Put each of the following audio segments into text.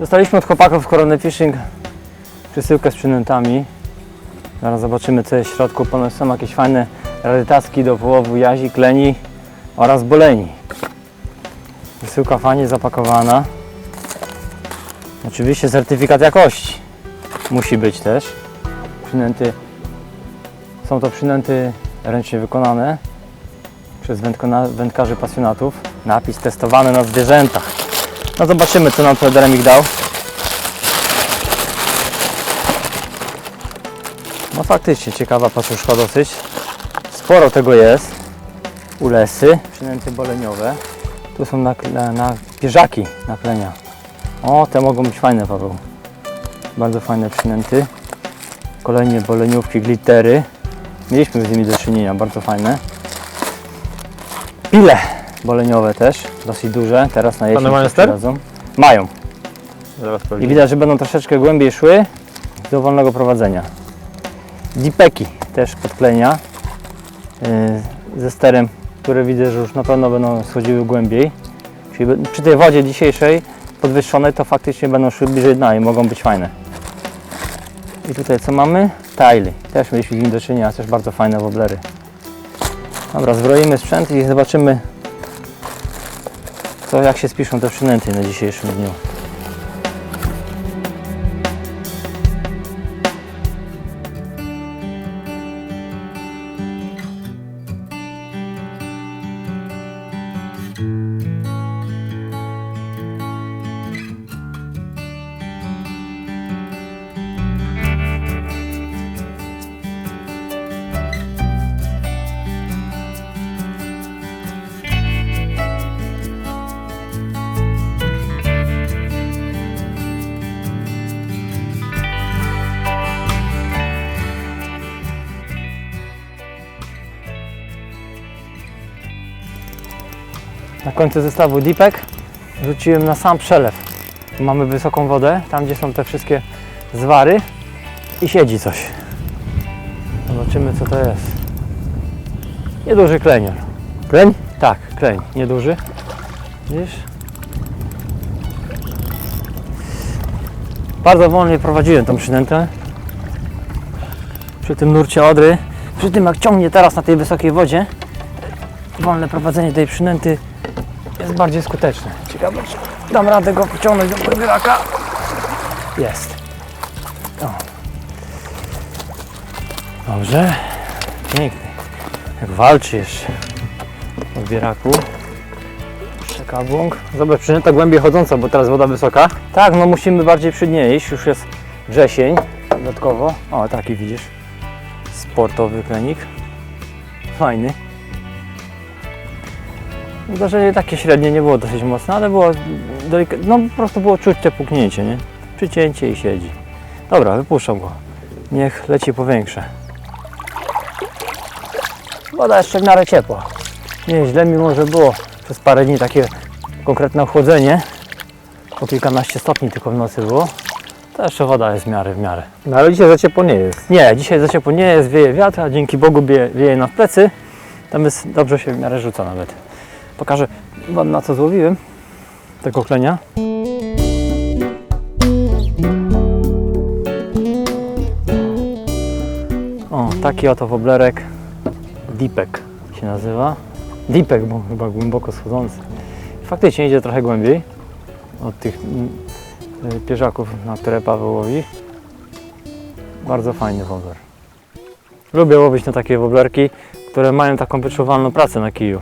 Dostaliśmy od chłopaków z Corona Fishing przesyłkę z przynętami. Zaraz zobaczymy co jest w środku. Ponoć są jakieś fajne rarytaski do połowu jazi, kleni oraz boleni. Wysyłka fajnie zapakowana. Oczywiście certyfikat jakości musi być też. Przynęty są to przynęty ręcznie wykonane przez wędkarzy pasjonatów. Napis testowany na zwierzętach. No zobaczymy co nam Federemik dał. No faktycznie ciekawa paczuszka dosyć. Sporo tego jest. Ulesy, przynęty boleniowe. Tu są na, na, na pierzaki naklenia. O, te mogą być fajne, Paweł. Bardzo fajne przynęty. Kolejnie boleniówki, glittery. Mieliśmy z nimi do czynienia, bardzo fajne. Pile boleniowe też, dosyć duże. Teraz na jesień One mają ster? Mają. Zaraz I widać, że będą troszeczkę głębiej szły do wolnego prowadzenia. Dipeki też podklenia yy, ze sterem, które widzę, że już na pewno będą schodziły głębiej. Czyli przy tej wodzie dzisiejszej podwyższonej to faktycznie będą szły bliżej dna i mogą być fajne. I tutaj co mamy? Tajly. Też mieliśmy z nimi do czynienia, też bardzo fajne woblery. Dobra, zbroimy sprzęt i zobaczymy co, jak się spiszą te przynęty na dzisiejszym dniu. Końcu zestawu Deepek rzuciłem na sam przelew. Mamy wysoką wodę, tam gdzie są te wszystkie zwary i siedzi coś. Zobaczymy co to jest. Nieduży klenior. Kleń? Tak, kleń, nieduży. Widzisz? Bardzo wolnie prowadziłem tą przynętę. Przy tym nurcie odry, przy tym jak ciągnie teraz na tej wysokiej wodzie, wolne prowadzenie tej przynęty jest bardziej skuteczne. Ciekawe, czy dam radę go pociągnąć do podbieraka. Jest. O. Dobrze. Piękny. Jak walczy jeszcze w. Przekabłąk. Zobacz, przynęta głębiej chodząca, bo teraz woda wysoka. Tak, no musimy bardziej przy dnie iść. Już jest wrzesień dodatkowo. O, taki widzisz. Sportowy klenik. Fajny. Uderzenie takie średnie nie było dosyć mocne, ale było delik- no po prostu było czuć te puknięcie, nie? Przycięcie i siedzi. Dobra, wypuszczam go. Niech leci po większe. Woda jeszcze w miarę ciepła. Nie, źle mimo, że było przez parę dni takie konkretne ochłodzenie. Po kilkanaście stopni tylko w nocy było. To jeszcze woda jest w miarę, w miarę. No ale dzisiaj za ciepło nie jest. Nie, dzisiaj za ciepło nie jest, wieje wiatr, a dzięki Bogu wieje, wieje na plecy. Tam jest, dobrze się w miarę rzuca nawet. Pokażę Wam na co złowiłem tego klenia. O, taki oto woblerek Deepek się nazywa. Deepek, bo chyba głęboko schodzący. Faktycznie idzie trochę głębiej od tych mm, y, pierzaków, na które Paweł łowi. Bardzo fajny wobler. Lubię łowić na takie woblerki, które mają taką wyczuwalną pracę na kiju.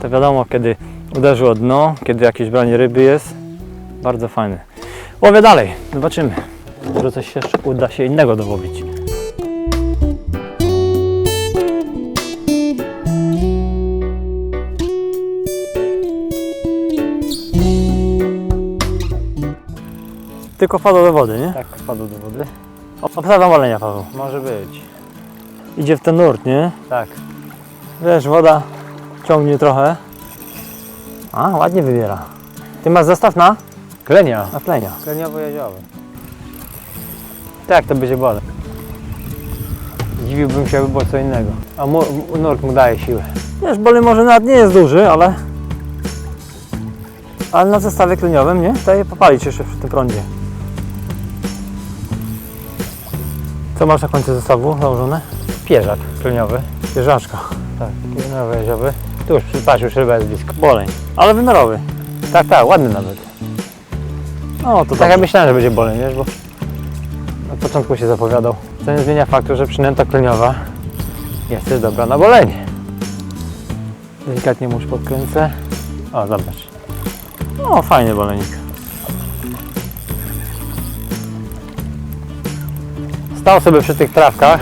To wiadomo, kiedy uderzy o dno, kiedy jakieś branie ryby jest. Bardzo fajny. Łowię dalej, zobaczymy. Może coś jeszcze uda się innego dołowić. Tylko wpadł do wody, nie? Tak, wpadł do wody. Obstawiam olenia, Paweł. Może być. Idzie w ten nurt, nie? Tak. Wiesz, woda ciągnie trochę. A, ładnie wybiera. Ty masz zestaw na? Klenia. Na plenia. Kleniowo-jeziowy. Tak, to będzie bolę. Dziwiłbym się, jakby było co innego. A mu, nurt mu daje siłę. Wiesz, bolej może nawet nie jest duży, ale Ale na zestawie kliniowym, nie? Daje popalić jeszcze przy tym prądzie. Co masz na końcu zestawu założone? Pierzak kleniowy. Pierzaczka. Tak, kleniowy jeziowy. Tu już przypatrz, już ryba jest blisko. Boleń. Ale wymiarowy. Tak, tak, ładny nawet. No to Tak ja myślałem, że będzie boleń, wiesz, bo na początku się zapowiadał. To nie zmienia faktu, że przynęta kleniowa jest też dobra na bolenie. Delikatnie mu już podkręcę. O, zobacz. No fajny bolenik. Stał sobie przy tych trawkach.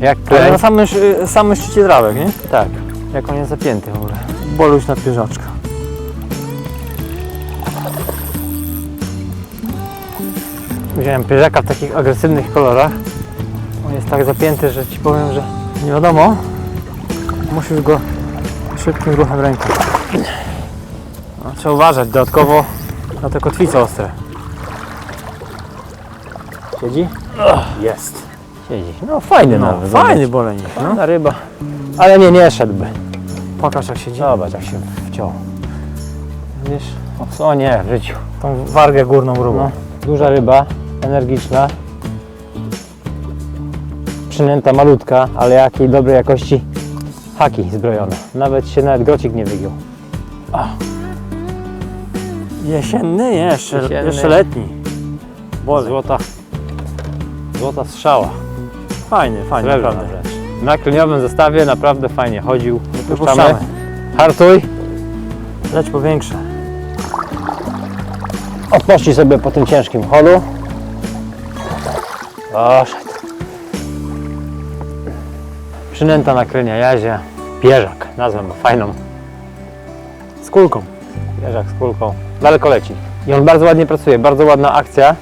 Jak kleń. na samym, szy- samym szczycie trawek, nie? Tak, jak on jest zapięty w ogóle. Boluś na pierzaczka. Wziąłem pierzaka w takich agresywnych kolorach. On jest tak zapięty, że ci powiem, że Nie wiadomo. Musisz go szybkim ruchem ręki. No, trzeba uważać dodatkowo na te kotwice ostre. siedzi. Jest. No fajny No, nawet. fajny bolenik. No. Fajna ryba. Ale nie, nie szedłby. Pokaż jak siedzi. Zobacz jak się wciął. Widzisz? O, o nie, w życiu. Tą wargę górną grubą. No, duża ryba, energiczna. Przynęta malutka, ale jakiej dobrej jakości haki zbrojone. Nawet się nawet grocik nie wygiął. Jesienny? Nie, jeszcze, Jesienny. jeszcze letni. Bolek. Złota, złota strzała. Fajny, fajny, Srebrna naprawdę. wręcz. Na kliniowym zestawie naprawdę fajnie chodził. Wypuszczamy. Wypuszczamy. Hartuj. Leć po większe. Odpocznij sobie po tym ciężkim holu. Poszedł. Przynęta nakręnia jazie. Pierzak, nazwę ma fajną. Z kulką. Pierzak z kulką. Daleko leci. I on bardzo ładnie pracuje, bardzo ładna akcja.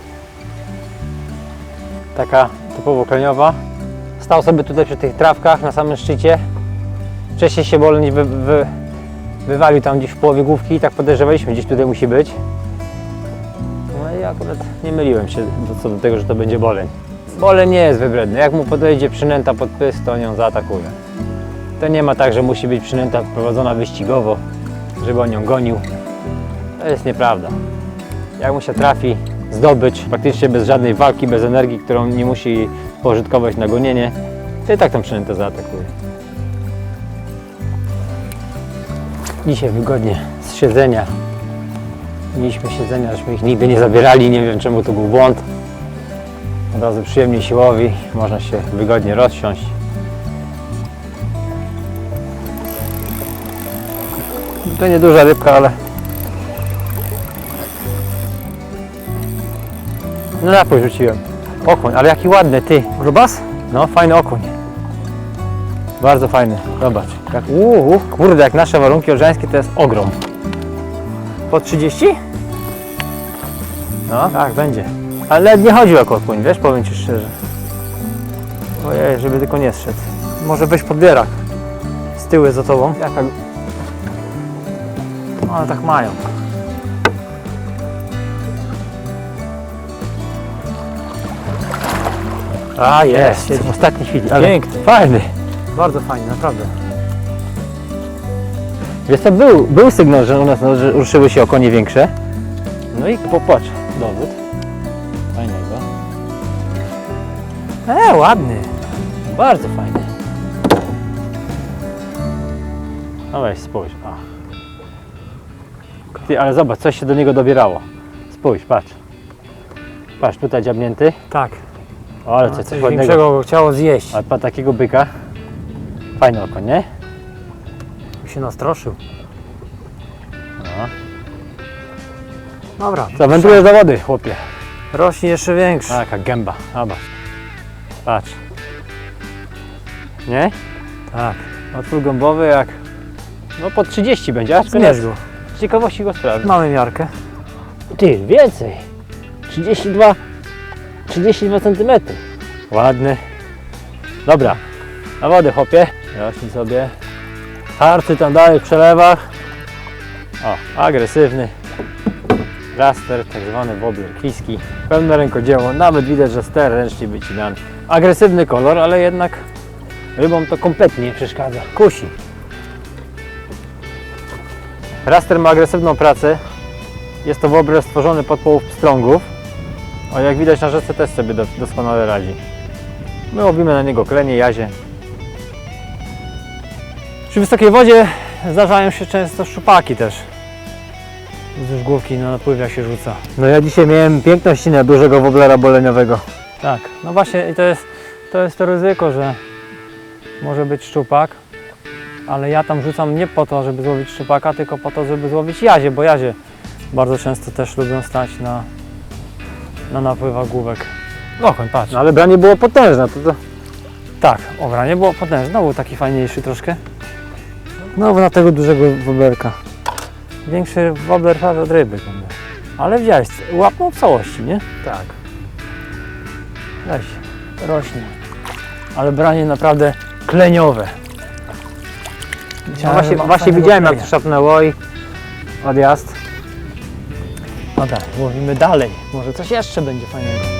Taka typowo kleniowa. Stał sobie tutaj przy tych trawkach na samym szczycie. Wcześniej się boleń wy, wy, wywalił tam gdzieś w połowie główki i tak podejrzewaliśmy, gdzieś tutaj musi być. No i akurat nie myliłem się do, co do tego, że to będzie boleń. Boleń nie jest wybredny. Jak mu podejdzie przynęta pod pysk, to on ją zaatakuje. To nie ma tak, że musi być przynęta prowadzona wyścigowo, żeby on ją gonił. To jest nieprawda. Jak mu się trafi zdobyć praktycznie bez żadnej walki, bez energii, którą nie musi pożytkować na gonienie, i tak tą przynętę zaatakuje. Dzisiaj wygodnie z siedzenia. Mieliśmy siedzenia, żeśmy ich nigdy nie zabierali, nie wiem czemu to był błąd. Od razu przyjemnie siłowi, można się wygodnie rozsiąść. To nieduża rybka, ale No napój rzuciłem. Okoń, ale jaki ładny, ty. Grubas? No, fajny okoń. Bardzo fajny. Zobacz. Jak, uu, kurde, jak nasze warunki orżańskie to jest ogrom. Po 30? No. Tak, będzie. Ale nie chodził jak okoń, wiesz, powiem Ci szczerze. Ojej, żeby tylko nie zszedł. Może weź podbierak. Z tyłu za tobą. Jaka... No, ale tak mają. A, jest. jest. W ostatniej chwili. Ale Piękny. Fajny. Bardzo fajnie, naprawdę. Wiesz co, był, był sygnał, że u nas no, że ruszyły się okonie większe. No i popatrz, dowód. Fajnego. E, ładny. Bardzo fajny. No weź, spójrz. O. Ty, ale zobacz, coś się do niego dobierało. Spójrz, patrz. Patrz, tutaj dziabnięty. Tak. O, ale No, coś, coś ładnego. większego go chciało zjeść. Ale pa takiego byka. Fajny oko, nie? się nastroszył. No. Dobra. Co, wędrujesz do wody, chłopie. Rośnie jeszcze większy. Taka gęba, zobacz. Patrz. Nie? Tak. Otwór gębowy jak... No po 30 będzie, aż Zmierz go. Z ciekawości go sprawdzę. Mamy miarkę. Ty, więcej. 32, 32 cm. Ładny. Dobra, na wodę chłopie. Rośnij sobie. Harcy tam dalej w przelewach. O, agresywny. Raster, tak zwany wobler kiski. Pełne rękodzieło, nawet widać, że ster ręcznie wycinany. Agresywny kolor, ale jednak rybom to kompletnie nie przeszkadza. Kusi. Raster ma agresywną pracę, Jest to wobler stworzony pod połów pstrągów. A jak widać na rzece też sobie do, doskonale radzi. My łowimy na niego klenie, jazie. Przy wysokiej wodzie zdarzają się często szczupaki też. Wzdłuż główki na napływie jak się rzuca. No ja dzisiaj miałem piękną ścinę dużego woblera boleniowego. Tak, no właśnie i to jest, to jest to ryzyko, że może być szczupak, ale ja tam rzucam nie po to, żeby złowić szczupaka, tylko po to, żeby złowić jazie, bo jazie bardzo często też lubią stać na, na napływach główek. Okoń, patrz. No ale branie było potężne, to, to Tak, obra nie było potężne, znowu taki fajniejszy troszkę. Znowu na tego dużego woblerka. Większy wobler prawie od ryby. Ale widziałeś, łapnął w całości, nie? tak. Weź, rośnie. Ale branie naprawdę kleniowe. No właśnie, właśnie widziałem jak szapnęło i odjazd. No tak, łowimy dalej. Może coś jeszcze będzie fajnego.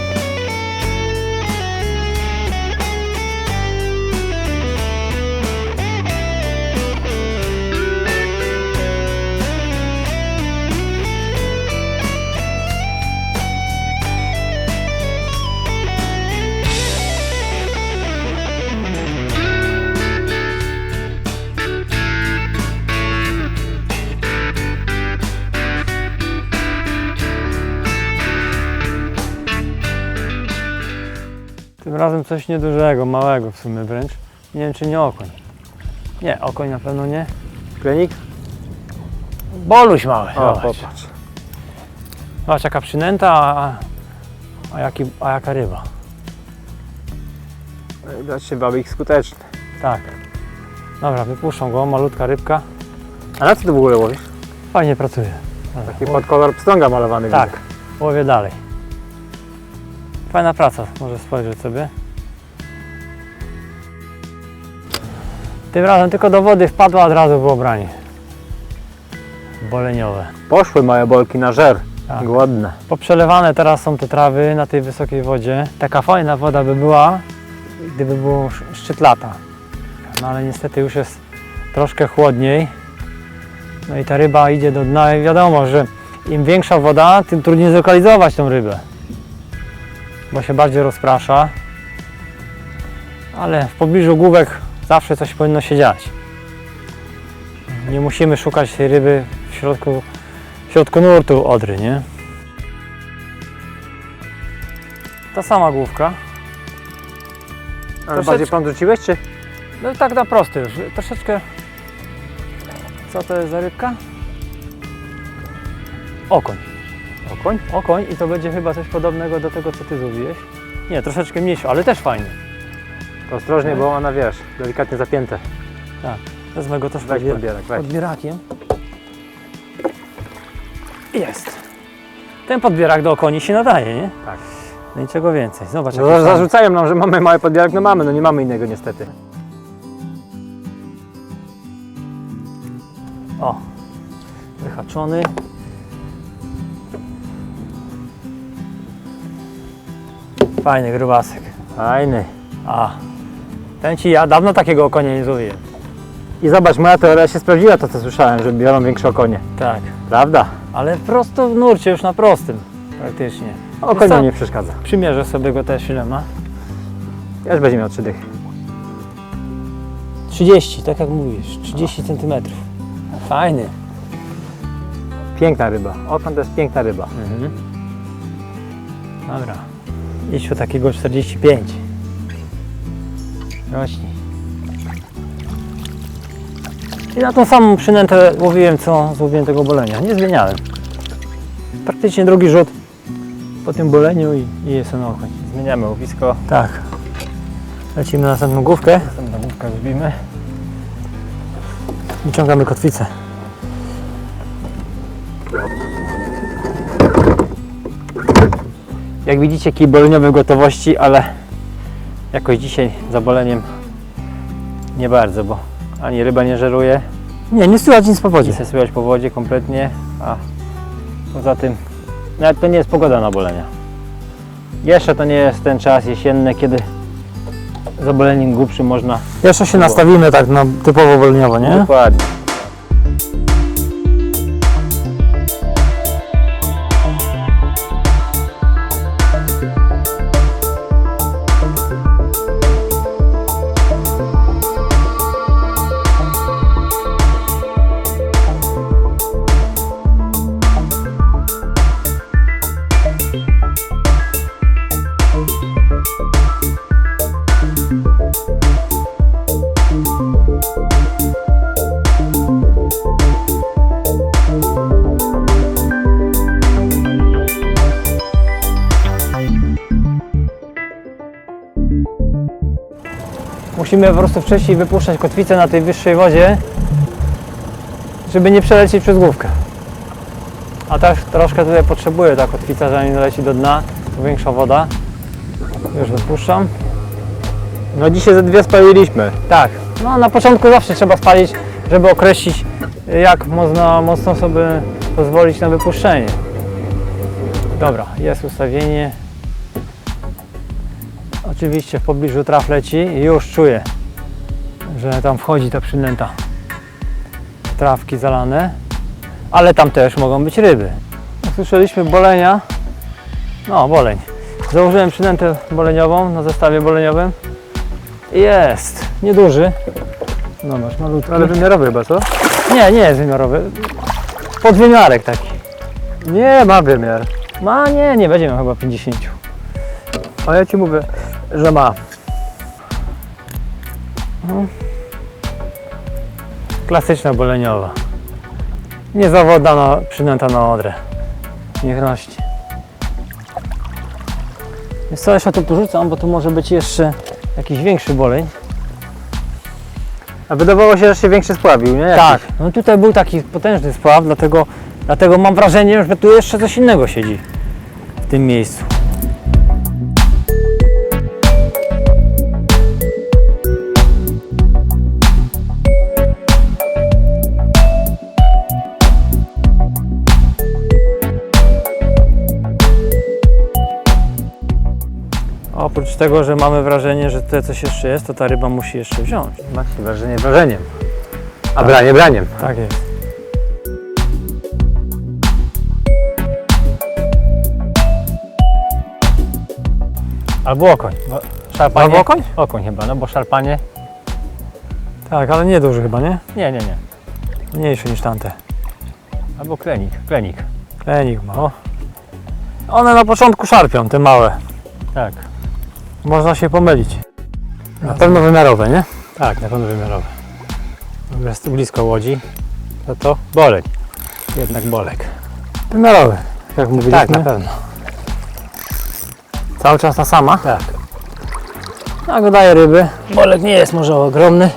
Razem coś niedużego, małego w sumie wręcz. Nie wiem czy nie okoń. Nie, okoń na pewno nie. Klenik? Boluś mały. O, zobacz. popatrz. Zobacz jaka przynęta, a, a, jaki, a jaka ryba. Znaczy babik skuteczny. Tak. Dobra, wypuszczą go, malutka rybka. A na co ty w ogóle łowisz? Fajnie pracuje. Dobra, Taki pod kolor pstrąga malowany Tak, łowię dalej. Fajna praca, może spojrzeć sobie. Tym razem tylko do wody wpadła, od razu było branie. Boleniowe. Poszły małe bolki na żer. Tak. Głodne. Poprzelewane teraz są te trawy na tej wysokiej wodzie. Taka fajna woda by była, gdyby było sz- szczyt lata. No ale niestety już jest troszkę chłodniej. No i ta ryba idzie do dna i wiadomo, że im większa woda, tym trudniej zlokalizować tą rybę. Bo się bardziej rozprasza. Ale w pobliżu główek zawsze coś powinno się dziać. Nie musimy szukać tej ryby w środku, w środku nurtu Odry, nie? Ta sama główka. Ale Troszeczkę- bardziej pan rzuciłeś czy? No tak na prosty już. Troszeczkę. Co to jest za rybka? Okoń. Okoń? Okoń i to będzie chyba coś podobnego do tego, co ty złowiłeś. Nie, troszeczkę mniejszy, ale też fajny. To ostrożnie, bo ona wiesz, delikatnie zapięte. Wezmę go też Weź podbier- podbierak, weź. podbierakiem. Jest. Ten podbierak do okoni się nadaje, nie? Tak. No niczego więcej. Zobacz, No, jaki za- fajny. zarzucają nam, że mamy mały podbierak, no mamy, no nie mamy innego niestety. O, wyhaczony. Fajny grubasek. Fajny. A, ten ci ja dawno takiego konia nie złowiłem. I zobacz, moja teoria się sprawdziła, to co słyszałem, że biorą większe okonie. Tak, Prawda? ale prosto w nurcie, już na prostym praktycznie. Co? nam nie przeszkadza. Przymierzę sobie go też ile ma. Ja już będzie miał trzy dychy. 30, tak jak mówisz, 30 cm. Fajny. Piękna ryba. Okoń to jest piękna ryba. Mhm. Dobra. Idź po takiego 45. Rośnij. I na tą samą przynętę łowiłem, co złowiłem tego bolenia. Nie zmieniałem. Praktycznie drugi rzut po tym boleniu i, i jest on okoń. Zmieniamy łowisko. Tak. Lecimy na następną główkę. Następną główkę zbijmy. Wyciągamy kotwicę. Jak widzicie, w gotowości, ale jakoś dzisiaj za boleniem nie bardzo, bo ani ryba nie żeruje, Nie, nie słychać nic po wodzie. nie słychać po wodzie kompletnie, a poza tym nawet to nie jest pogoda na bolenia. Jeszcze to nie jest ten czas jesienny, kiedy za boleniem głupszym można Jeszcze się nastawimy tak na typowo boleniowo, nie? Dokładnie. Musimy po prostu wcześniej wypuszczać kotwicę na tej wyższej wodzie, żeby nie przelecieć przez główkę. A też troszkę tutaj potrzebuje ta kotwica, zanim doleci do dna, to większa woda. Już wypuszczam. No dzisiaj ze dwie spaliliśmy. Tak, no na początku zawsze trzeba spalić, żeby określić jak mocno, mocno sobie pozwolić na wypuszczenie. Dobra, jest ustawienie. Oczywiście w pobliżu traf leci i już czuję, że tam wchodzi ta przynęta. Trawki zalane, ale tam też mogą być ryby. Słyszeliśmy bolenia, no boleń. Założyłem przynętę boleniową na zestawie boleniowym. Jest, nieduży. No masz malutki. Ale wymiarowy chyba, co? Nie, nie jest wymiarowy. Podwymiarek taki. Nie, ma wymiar. Ma, nie, nie będzie miał chyba 50. A ja ci mówię, że ma. Klasyczna boleniowa. Niezawodna na, przynęta na odrę. Niech rośnie. Jest co, jeszcze tu porzucam, bo tu może być jeszcze jakiś większy boleń. A wydawało się, że się większy spławił, nie? Tak, no tutaj był taki potężny spław, dlatego, dlatego mam wrażenie, że tu jeszcze coś innego siedzi w tym miejscu. Oprócz tego, że mamy wrażenie, że tutaj coś jeszcze jest, to ta ryba musi jeszcze wziąć. Macie wrażenie wrażeniem. A branie braniem. Tak jest. Albo okoń. Bo szarpanie, Albo okoń? Okoń chyba, no bo szarpanie... Tak, ale nie duży chyba, nie? Nie, nie, nie. Mniejszy niż tamte. Albo klenik, klenik. Klenik ma. O. One na początku szarpią, te małe. Tak, Można się pomylić. Na pewno wymiarowe, nie? tak, na pewno wymiarowe. Jest blisko łodzi, to to boleń. Jednak bolek. Wymiarowe, jak mówiliśmy. Tak, na pewno. Cały czas ta sama. Tak. A go daje ryby. Bolek nie jest może ogromny,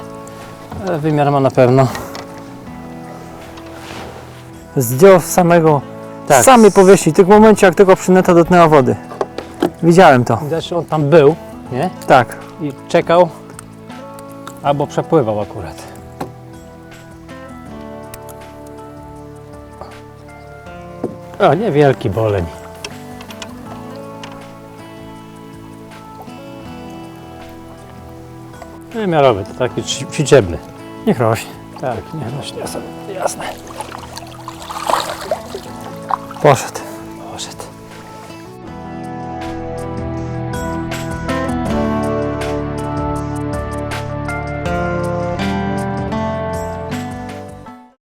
ale wymiar ma na pewno. Zdjął z samego, Tak. z samej powierzchni, tylko w momencie jak tylko przynęta dotknęła wody. Widziałem to. Widać, on tam był, nie? Tak. I czekał, albo przepływał akurat. O, niewielki boleń. Wymiarowy, to taki ci- ćwiczebny. Niech rośnie. Tak, nie rośnie jasne. Poszedł.